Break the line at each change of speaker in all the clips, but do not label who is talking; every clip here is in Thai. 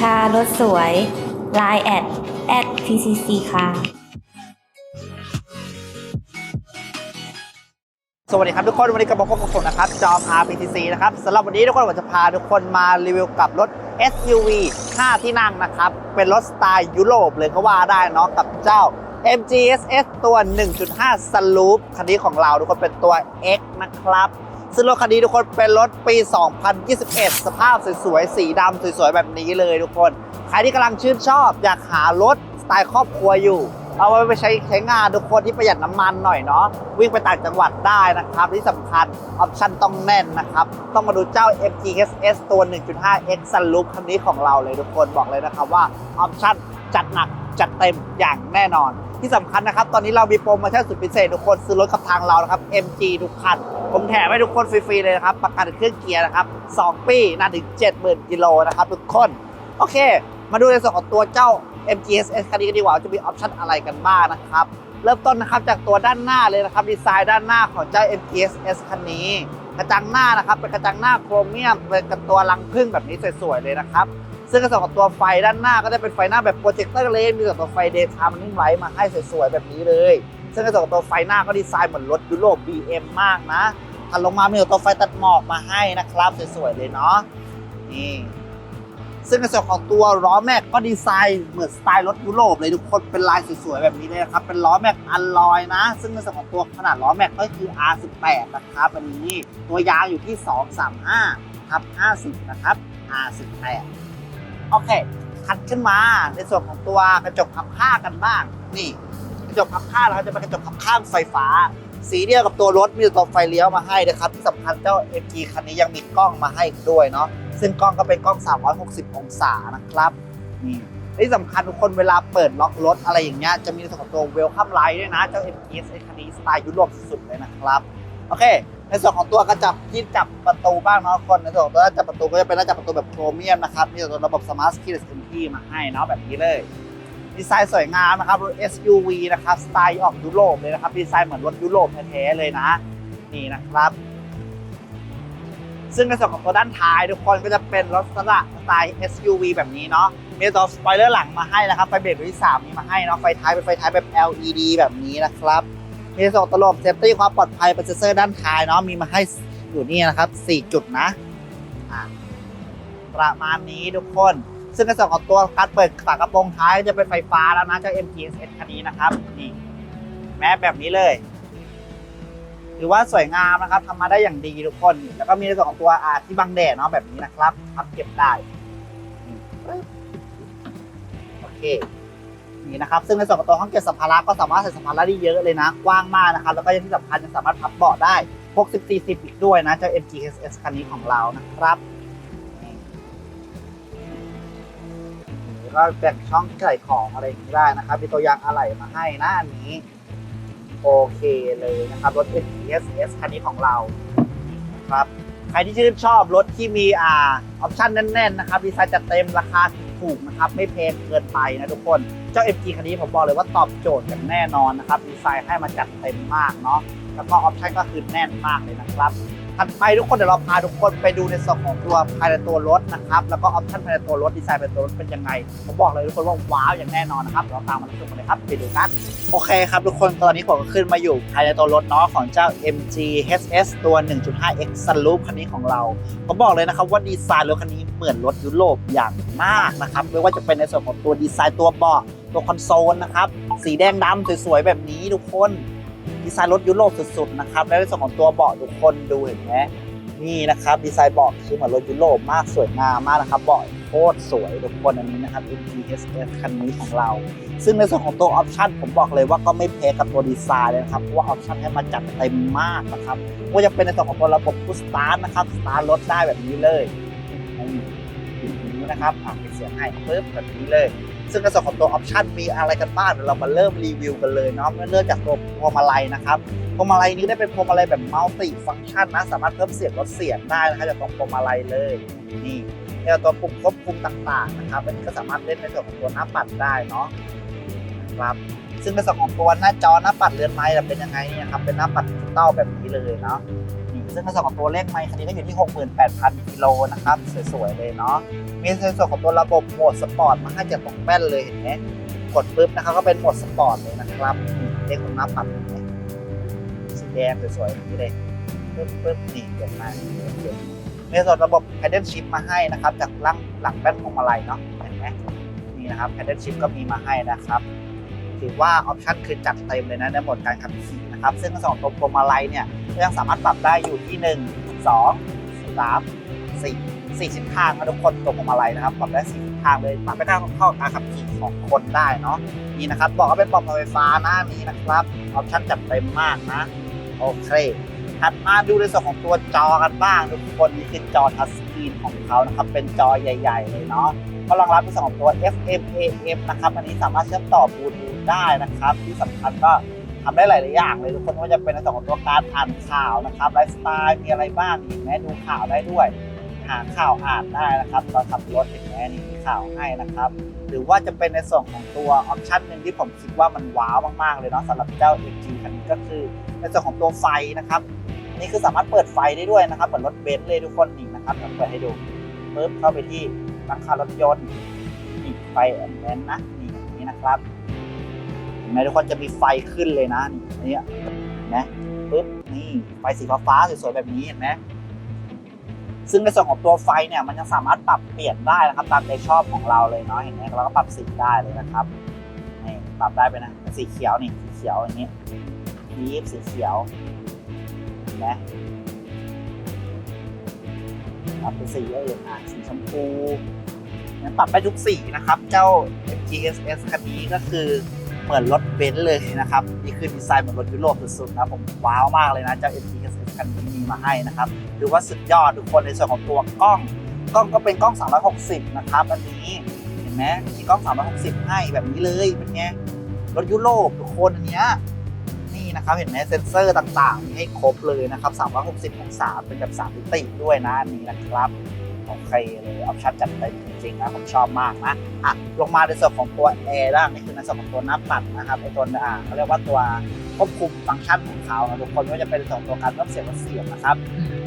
ค่ะรถสวย Line แอดแอด PCC ค่ะ
สวัสดีครับทุกคน วันนี้กลับมาพบกับผมนะครับ จอม RPTC นะครับสำหรับวันนี้ทุกคนผมจะพาทุกคนมารีวิวกับรถ SUV 5 ที่นั่งนะครับ เป็นรถสไตล์ยุโรปเลยก็ว่าได้เนาะกับเจ้า MG SS ตัว 1.5 Sloop คันนี้ของเราทุกคนเป็นตัว X นะครับ ซึ่งรถคันนี้ทุกคนเป็นรถปี 2021 สภาพสวยๆ สีดำสวยๆ แบบนี้เลยทุกคน ใครที่กำลังชื่นชอบ อยากหารถสไตล์ครอบครัวอยู่ เอาไว้ไปใช้ใช้งานทุกคนที่ประหยัดน้ำมันหน่อยเนาะ วิ่งไปต่างจังหวัดได้นะครับ ที่สำคัญ ออปชั่นต้องแน่นนะครับ ต้องมาดูเจ้า MG SS ตัว 1.5X Sunroof คันนี้ของเราเลยทุกคนบอกเลยนะครับว่าออปชั่นจัดหนักจัดเต็มอย่างแน่นอน ที่สำคัญนะครับ ตอนนี้เรามีโปรโมชั่นสุดพิเศษทุกคนซื้อรถกับทางเรานะครับ MG ทุกคัน ผมแถมให้ทุกคนฟรีๆเลยนะครับ ประกันเครื่องเกียร์นะครับ 2 ปีนานถึง 70,000กิโลนะครับทุกคน โอเค มาดูในส่วนของตัวเจ้า MGSS คันนี้กันดีกว่าจะมีออปชั่นอะไรกันบ้างนะครับ เริ่มต้นนะครับจากตัวด้านหน้าเลยนะครับ ดีไซน์ด้านหน้าของเจ้า MGSS คันนี้ กระจังหน้านะครับ เป็นกระจังหน้าโครเมียมเป็นกระตัวรังผึ้งแบบนี้สวยๆเลยนะครับ ซึ่งกระสอบกับตัวไฟด้านหน้าก็จะเป็นไฟหน้าแบบโปรเจคเตอร์เลนมีตัวไฟเดย์ไทม์นิ่งไลท์มาให้สวยๆแบบนี้เลย ซึ่งกระสอบกับตัวไฟหน้าก็ดีไซน์เหมือนรถยุโรป BM มากนะถัดลงมามีตัวไฟตัดหมอกมาให้นะครับสวยๆเลยเนาะนี่ซึ่งในส่วนของตัวล้อแม็กก็ดีไซน์เหมือนสไตล์รถยุโรปเลยทุกคนเป็นลายสวยๆแบบนี้เลยนะครับ เป็นล้อแม็กอัลลอยนะ ซึ่งในส่วนของตัวขนาดล้อแม็กก็คือ R18 นะครับอันนี้ตัวยางอยู่ที่ 235ทับ50 นะครับ R18 โอเคถัดขึ้นมาในส่วนของตัวกระจกพับผ้ากันบ้าง นี่กระจกพับผ้าเราจะเป็นกระจกพับข้างไฟฟ้า สีเดียวกับตัวรถมีตัวไฟเลี้ยวมาให้นะครับที่สำคัญเจ้า MG คันนี้ยังมีกล้องมาให้ด้วยเนาะซึ่งกล้องก็เป็นกล้อง 360 องศานะครับนี่ที่สำคัญทุกคนเวลาเปิดล็อกรถอะไรอย่างเงี้ยจะมีในส่วนของตัวเวลคัมไลท์ด้วยนะเจ้า MG คันนี้สไตล์ยุโรปสุดๆเลยนะครับโอเค ในส่วนของตัวกระจับที่จับประตูบ้างเนาะทุกคนในส่วนของตัวหน้าจับประตูก็จะเป็นหน้าจับประตูแบบโครเมียมนะครับมีตัวระบบ Smart Keyless Entry มาให้เนาะแบบนี้เลย ดีไซน์สวยงามนะครับรถ SUV นะครับสไตล์ออกยุโรปเลยนะครับดีไซน์เหมือนรถยุโรปแท้ๆเลยนะ นี่นะครับซึ่งในส่วนของตัวด้านท้ายทุกคนก็จะเป็นรถสระสไตล์ SUV แบบนี้เนาะมีตัวสปอยเลอร์หลังมาให้นะครับไฟเบรกรุ่นที่3มีมาให้เนาะไฟท้ายเป็นไฟท้ายแบบ LED แบบนี้นะครับ มีส่วนของตลบเซฟตี้ความปลอดภัยเป็นเซนเซอร์ด้านท้ายเนาะมีมาให้อยู่นี่นะครับ4จุดนะประมาณนี้ทุกคน ซึ่งในส่วนของตัวการเปิดฝากระโปรงท้ายจะเป็นไฟฟ้าแล้วนะเจ้า MGSS คันนี้นะครับนี่แม้แบบนี้เลยถือว่าสวยงามนะครับทำมาได้อย่างดีทุกคน แล้วก็มีในส่วนของตัวอาที่บังแดดเนาะแบบนี้นะครับพับเก็บได้โอเค นี่นะครับ ซึ่งในส่วนของตัวห้องเก็บสัมภาระก็สามารถใส่สัมภาระได้เยอะเลยนะ กว้างมากนะครับ แล้วก็ยังที่สำคัญยังสามารถพับเบาะได้60 40อีกด้วยนะเจ้า MGSS คันนี้ของเรานะครับก็แบ่งช่องใส่ของอะไรอย่างนี้ได้นะครับ มีตัวอยางอะไหล่มาให้นะอันนี้ โอเคเลยนะครับ รถ SES คันนี้ของเราครับใครที่ชื่นชอบรถที่มีอ่าออปชั่นแน่นๆนะครับดีไซน์จัดเต็มราคาถูกนะครับ ไม่แพงเกินไปนะทุกคน จ้า MG คันนี้ผมบอกเลยว่าตอบโจทย์กันแน่นอนนะครับดีไซน์ให้มาจัดเต็มมากเนาะแล้วก็ออปชั่นก็คือแน่นมากเลยนะครับถัดไปทุกคนเดี๋ยวเราพาทุกคนไปดูในส่วนของตัวภายในตัวรถนะครับแล้วก็ออปชั่นภายในตัวรถดีไซน์ภายในตัวรถเป็นยังไงผมบอกเลยทุกคนว่าว้าวอย่างแน่นอนนะครับเราตามมาดูกันเลยครับไปดูกันโอเคครับทุกคนตอนนี้ผมก็ขึ้นมาอยู่ภายในตัวรถเนาะของเจ้า MG HS ตัว 1.5X Sunroof คันนี้ของเราผมบอกเลยนะครับว่าดีไซน์รถคันนี้เหมือนรถยุโรปอย่างมากนะครับไม่ว่าจะเป็นในส่วนของตัวดีไซน์ตัวเบาะ ตัวคอนโซลนะครับ สีแดงดำสวยๆแบบนี้ทุกคนดีไซน์รถยุโรปสุดๆนะครับและในส่วนของตัวเบาะทุกคนดูเห็นไหมนี่นะครับดีไซน์เบาะคือเหมือนรถยุโรปมากสวยงามมากนะครับเบาะโคตรสวยทุกคนอันนี้นะครับ MG HS คันนี้ของเรา ซึ่งในส่วนของตัวออปชันผมบอกเลยว่าก็ไม่แพ้กับตัวดีไซน์เลยนะครับเพราะว่าออปชันให้มาจัดเต็มมากนะครับว่าจะเป็นในส่วนของตัวระบบพุชสตาร์ทนะครับสตาร์ทรถได้แบบนี้เลยนี่อย่างนี้นะครับอะมีเสียงให้ปึ๊บแบบนี้เลย ซึ่งในส่วนของตัวออปชันมีอะไรกันบ้างเดี๋ยวเรามาเริ่มรีวิวกันเลยเนาะเริ่มจากตัวพวงมาลัยนะครับพวงมาลัยนี้ได้เป็นพวงมาลัยแบบมัลติฟังก์ชันนะสามารถเพิ่มเสียงลดเสียงได้นะครับจากตรงพวงมาลัยเลยนี่แล้วตัวปุ่มควบคุมต่างๆนะครับอันนี้ก็สามารถเล่นในส่วนของตัวหน้าปัดได้เนาะครับซึ่งในส่วนของตัวหน้าจอหน้าปัดเรือนไม้เป็นยังไงเนี่ยครับเป็นหน้าปัดดิจิตอลแบบนี้เลยเนาะ ซึ่งในส่วนของตัวเลขไม้คันนี้ก็อยู่ที่ 68,000 กิโลนะครับ สวย ๆ เลยเนาะ มีในส่วนของตัวระบบโหมดสปอร์ตมาให้จากตรงแป้นเลยเห็นไหมกดปุ๊บนะครับก็เป็นโหมดสปอร์ตเลยนะครับเลขของน้าปัดเห็นไหมสีแดงสวยๆอย่างนี้เลยปึ๊บปึ๊บนี่เกิดมามีส่วนระบบ paddle shift มาให้นะครับ จากหลังหลังแป้นพวงมาลัยเนาะเห็นไหมนี่นะครับ paddle shift ก็มีมาให้นะครับถือว่าออปชันคือจัดเต็มเลยนะในโหมดการขับขี่นะครับ ซึ่งสองตัวพวงมาลัยเนี่ย ยังสามารถปรับได้อยู่ที่ 1 2 3 4 4ทิศทางนะทุกคนตัวพวงมาลัยนะครับปรับได้4ทิศทางเลยปรับไปได้เข้าการขับขี่ของคนได้เนาะนี่นะครับบอกว่าเป็นปรับไฟฟ้านะนี่นะครับออปชั่นจัดเต็มมากนะโอเคถัดมาดูในส่วนของตัวจอกันบ้างทุกคนนี่คือจอทัชสกรีนของเขานะครับเป็นจอใหญ่ ๆ เลยเนาะก็รองรับในส่วนของตัว FM AM นะครับอันนี้สามารถเชื่อมต่อบลูทูธได้นะครับ ที่สำคัญก็ ทำได้หลาย ๆ อย่างเลยทุกคนว่าจะเป็นในส่วนของตัวการอ่านข่าวนะครับไลฟ์สไตล์มีอะไรบ้างเห็นไหมดูข่าวได้ด้วย หาข่าวอ่านได้นะครับตอนขับรถเห็นไหมนี่มีข่าวให้นะครับ หรือว่าจะเป็นในส่วนของตัวออปชันหนึ่งที่ผมคิดว่ามันว้าวมาก ๆ เลยเนาะสำหรับเจ้า MG คันนี้ก็คือในส่วนของตัวไฟนะครับนนี้คือสามารถเปิดไฟได้ด้วยนะครับเหมือนรถเบนซ์เลยทุกคนนี่นะครับเดี๋ยวเปิดให้ดูปึ๊บเข้าไปที่หลังคารถยนต์นี่ไฟแอนแอนนะนี่อย่างนี้นะครับ ไหมทุกคนจะมีไฟขึ้นเลยนะนี่เนี่ยเห็นไหมปึ๊บนี่ไฟสีฟ้าสวยๆแบบนี้เห็นไหมซึ่งในส่วนของตัวไฟเนี่ยมันยังสามารถปรับเปลี่ยนได้นะครับ ตามใจชอบของเราเลยเนาะเห็นไหมเราก็ปรับสีได้เลยนะครับนี่ปรับได้ไปนะสีเขียวนี่สีเขียวอย่างนี้ยีบสีเขียวเห็นไหมปรับเป็นสีอื่นอะสีชมพูปรับได้ทุกสีนะครับ เจ้า MGSS คันนี้ก็คือ เหมือนรถเบนซ์เลยนะครับ นี่คือดีไซน์เหมือนรถยุโรปสุดๆนะผมว้าวมากเลยนะ เจ้า MGSS คันนี้มีมาให้นะครับหรือว่าสุดยอดทุกคนในส่วนของตัวกล้อง กล้องก็เป็นกล้อง 360 นะครับ อันนี้เห็นไหมมีกล้อง 360 ให้แบบนี้เลยเป็นไงรถยุโรปทุกคนอันเนี้ยนี่นะครับเห็นไหมเซ็นเซอร์ต่างๆ มีให้ครบเลยนะครับ 360 องศาเป็นแบบ3มิติด้วยนะอันนี้นะครับ โอเครเลยออปชั่นจัดเต็มจริงๆนะผมชอบมากนะอะลงมาในส่วนของตัวแอร์ด้านนี่คือในส่วนของตัวหน้าปัดนะครับไอตัวอ่าเขาเรียกว่าตัวควบคุมฟังก์ชันของเขาทุกคนไม่ว่าจะเป็นส่วนตัวการลดเสียงลดเสียงนะครับ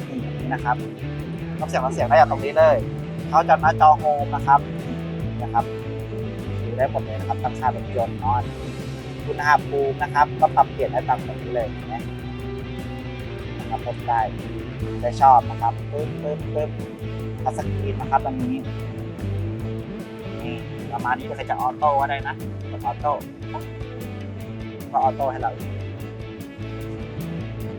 นี่อย่างนี้นะครับลดเสียงลดเสียงได้จากตรงนี้เลยเขาจะหน้าจอโฮมนะครับนะครับดูได้หมดเลยนะครับตั้งค่ารถยนต์นอนอุณหภูมินะครับ ก็ปรับเปลี่ยนได้ตามแบบนี้เลยนไหมนะครับผมได้ได้ชอบนะครับปึ๊บปึ๊บปึ๊บ ทัชสกรีนนะครับอันนี้นี่ประมาณนี้ก็จะออโต้ก็ได้นะกดออโต้ก็ออโต้ให้เรา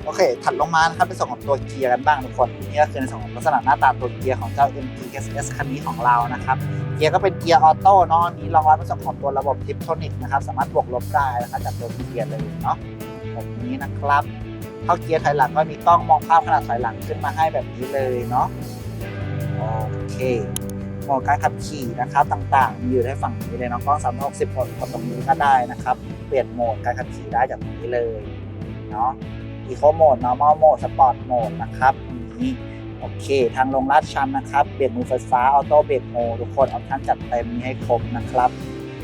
โอเค ถัดลงมานะครับเป็นส่วนของตัวเกียร์กันบ้างทุกคน นี่ก็คือในส่วนของลักษณะหน้าตาตัวเกียร์ของเจ้า MG SS คันนี้ของเรานะครับ เกียร์ก็เป็นเกียร์ออโต้เนาะอันนี้รองรับในส่วนของตัวระบบทิปโทนิกนะครับ สามารถบวกลบได้นะครับจากตัวเกียร์เลยเนาะแบบนี้นะครับ เข้าเกียร์ถอยหลังก็มีกล้องมองภาพขนาดถอยหลังขึ้นมาให้แบบนี้เลยเนาะ หมดการขับขี่นะครับต่างๆมีอยู่ในฝั่งนี้เลยเนาะกล้อง360โหมดกดตรงนี้ก็ได้นะครับ เปลี่ยนโหมดการขับขี่ได้จากตรงนี้เลยเนาะอีโคโหมด normal โหมด sport โหมดนะครับนี้โอเค ทางลงลาดชันนะครับเบรกมือไฟฟ้าออโต้เบรกโหมดทุกคนออปชั่นจัดเต็มมีให้ครบนะครับ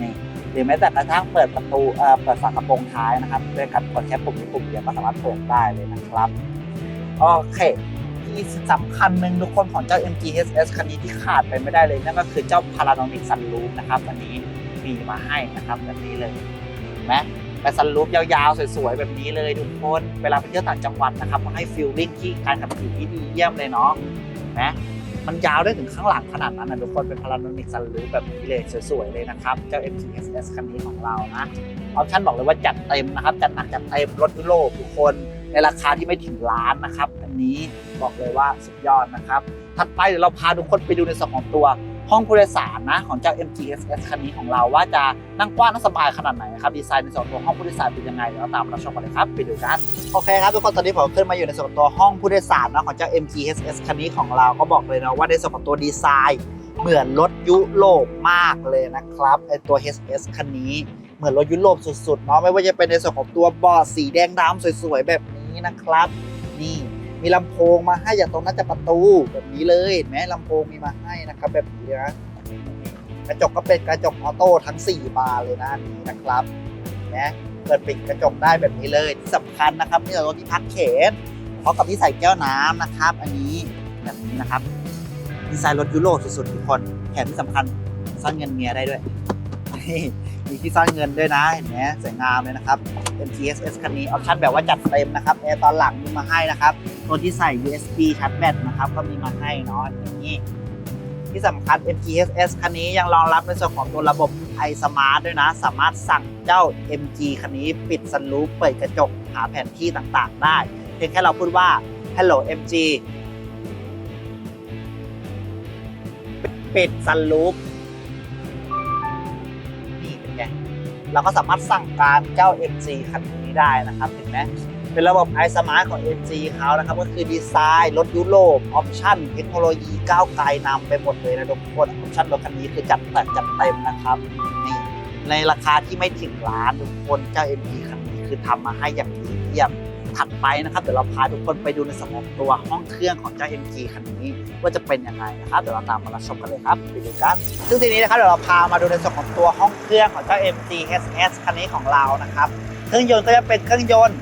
นี่หรือแม้แต่กระทั่งเปิดประตูเอ่อเปิดฝากระโปรงท้ายนะครับด้วยการกดแค่ปุ่มนี้ปุ่มเดียวก็สามารถเปิดได้เลยนะครับโอเค ที่สำคัญหนึ่งทุกคนของเจ้า MG SS คันนี้ที่ขาดไปไม่ได้เลย นั่นก็คือเจ้า Panoramic Sunroof นะครับอันนี้มีมาให้นะครับแบบนี้เลยเห็นไหมเป็นซันรูฟยาวๆ สวยๆ แบบนี้เลยทุกคนเวลาไปเที่ยวต่างจังหวัดนะครับมันให้ฟิลลิ่งที่การขับขี่ที่ดีเยี่ยมเลยเนาะเห็นไหมมันยาวได้ถึงข้างหลังขนาดนั้นนะทุกคนเป็น Panoramic Sunroof แบบนี้เลยสวยๆ เลยนะครับ เจ้า MG SS คันนี้ของเรานะออปชั่นบอกเลยว่าจัดเต็มนะครับ จัดหนักจัดเต็มรถยุโรปทุกคนในราคาที่ไม่ถึงล้านนะครับ อันนี้บอกเลยว่าสุดยอดนะครับ ถัดไปเดี๋ยวเราพาทุกคนไปดูในส่วนของตัวห้องผู้โดยสารนะของเจ้า MG SS คันนี้ของเราว่าจะนั่งกว้างนั่งสบายขนาดไหนนะครับดีไซน์ในส่วนตัวห้องผู้โดยสารเป็นยังไงเดี๋ยวเราตามเราชมกันเลยครับไปดูกันโอเคครับทุกคนตอนนี้ผมขึ้นมาอยู่ในส่วนตัวห้องผู้โดยสารนะของเจ้า MG SS คันนี้ของเราก็บอกเลยนะว่าในส่วนของตัวดีไซน์เหมือนรถยุโรปมากเลยนะครับไอตัว SS คันนี้เหมือนรถยุโรปสุดๆเนาะไม่ว่าจะเป็นในส่วนของตัวเบาะสีแดงดำสวยๆแบบนี้นะครับ นี่ มีลำโพงมาให้จากตรงนั้นจะประตูแบบนี้เลยเห็นไหมลำโพงมีมาให้นะครับแบบนี้นะกระจกก็เป็นกระจกออโต้ทั้ง 4 บานเลยนะนี้นะครับเห็นไหมเปิดปิดกระจกได้แบบนี้เลยที่สำคัญนะครับนี่รถที่พักเขนพร้อมกับที่ใส่แก้วน้ำนะครับ อันนี้แบบนี้นะครับดีไซน์รถยุโรปสุดๆทุกคนแถมที่สำคัญซ่อนเงินเมียได้ด้วย มีที่ซ่อนเงินด้วยนะ เห็นไหมสวยงามเลยนะครับ MGSS คันนี้ออปชั่นแบบว่าจัดเต็มนะครับแอร์ตอนหลังมีมาให้นะครับ ตัวที่ใส่ USB ชาร์จแบตนะครับก็มีมาให้เนาะอย่างนี้ ที่สำคัญ MGSS คันนี้ยังรองรับในส่วนของตัวระบบ iSmart ด้วยนะ สามารถสั่งเจ้า MG คันนี้ปิดซันรูฟเปิดกระจกหาแผนที่ต่างๆ ได้ เพียงแค่เราพูดว่า Hello MG ปิดซันรูฟ เราก็สามารถสั่งการเจ้า MG คันนี้ได้นะครับเห็นไหมเป็นระบบ iSmart ของ MG เขานะครับ ก็คือดีไซน์รถยุโรปออปชั่นเทคโนโลยีก้าวไกลนำไปหมดเลยนะทุกคนออปชั่นรถคันนี้คือจัดแต่จัดเต็มนะครับนี่ในราคาที่ไม่ถึงล้านทุกคนเจ้า MG คันนี้คือทำมาให้อย่างดีเยี่ยม ถัดไปนะครับเดี๋ยวเราพาทุกคนไปดูในสมองตัวห้องเครื่องของเจ้า MG คันนี้ว่าจะเป็นยังไงนะครับเดี๋ยวเราตามมารับชมกันเลยครับไปดูกัน ซึ่งทีนี้นะครับเดี๋ยวเราพามาดูในส่วนของตัวห้องเครื่องของเจ้า MG SS คันนี้ของเรานะครับเครื่องยนต์ก็จะเป็นเครื่องยนต์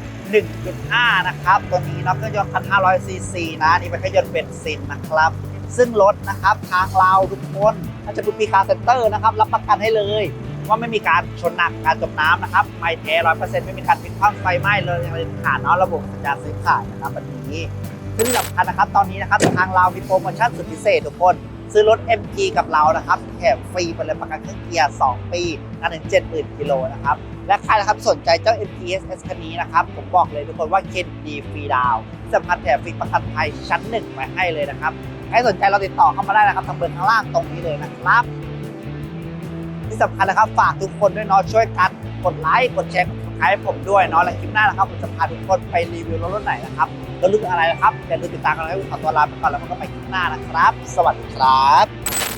1.5 นะครับตัวนี้เนาะเครื่องยนต์1,500ซีซีนะนี่เป็นเครื่องยนต์เบนซินนะครับ ซึ่งรถนะครับทางเราทุกคนถ้าจะพูดปีคาเซ็นเตอร์นะครับรับประกันให้เลย ว่าไม่มีการชนหนักการจมน้ำนะครับ ไม่แท้ร้อยเปอร์เซ็นต์ไม่มีการพลิกคว่ำไฟไหม้เลยอย่างไรขาดเนาะระบบสัญญาณซื้อขายนะครับวันนี้ซึ่งสำคัญนะครับตอนนี้นะครับทางเรามีโปรโมชั่นสุดพิเศษทุกคน ซื้อรถ MG กับเรานะครับแถมฟรีไปเลยประกันเครื่องเกียร์ 2 ปีนานถึง70,000กิโลนะครับและใครนะครับสนใจเจ้า MG SS คันนี้นะครับ ผมบอกเลยทุกคนว่าเคนดีฟรีดาวน์ที่สำคัญแถมฟรีประกันภัยชั้นหนึ่งไว้ให้เลยนะครับใครสนใจเราติดต่อเข้ามาได้นะครับทางเบอร์ข้างล่างตรงนี้เลยนะครับ ที่สำคัญนะครับฝากทุกคนด้วยเนาะช่วยกันกดไลค์กดแชร์กดคลิกให้ผมด้วยเนาะและคลิปหน้านะครับผมจะพาทุกคนไปรีวิวรถรุ่นไหนนะครับรถรุ่นอะไรนะครับอย่าลืมติดตามกันนะครับขอตัวลาไปก่อนแล้วมันก็ไปคลิปหน้านะครับ สวัสดีครับ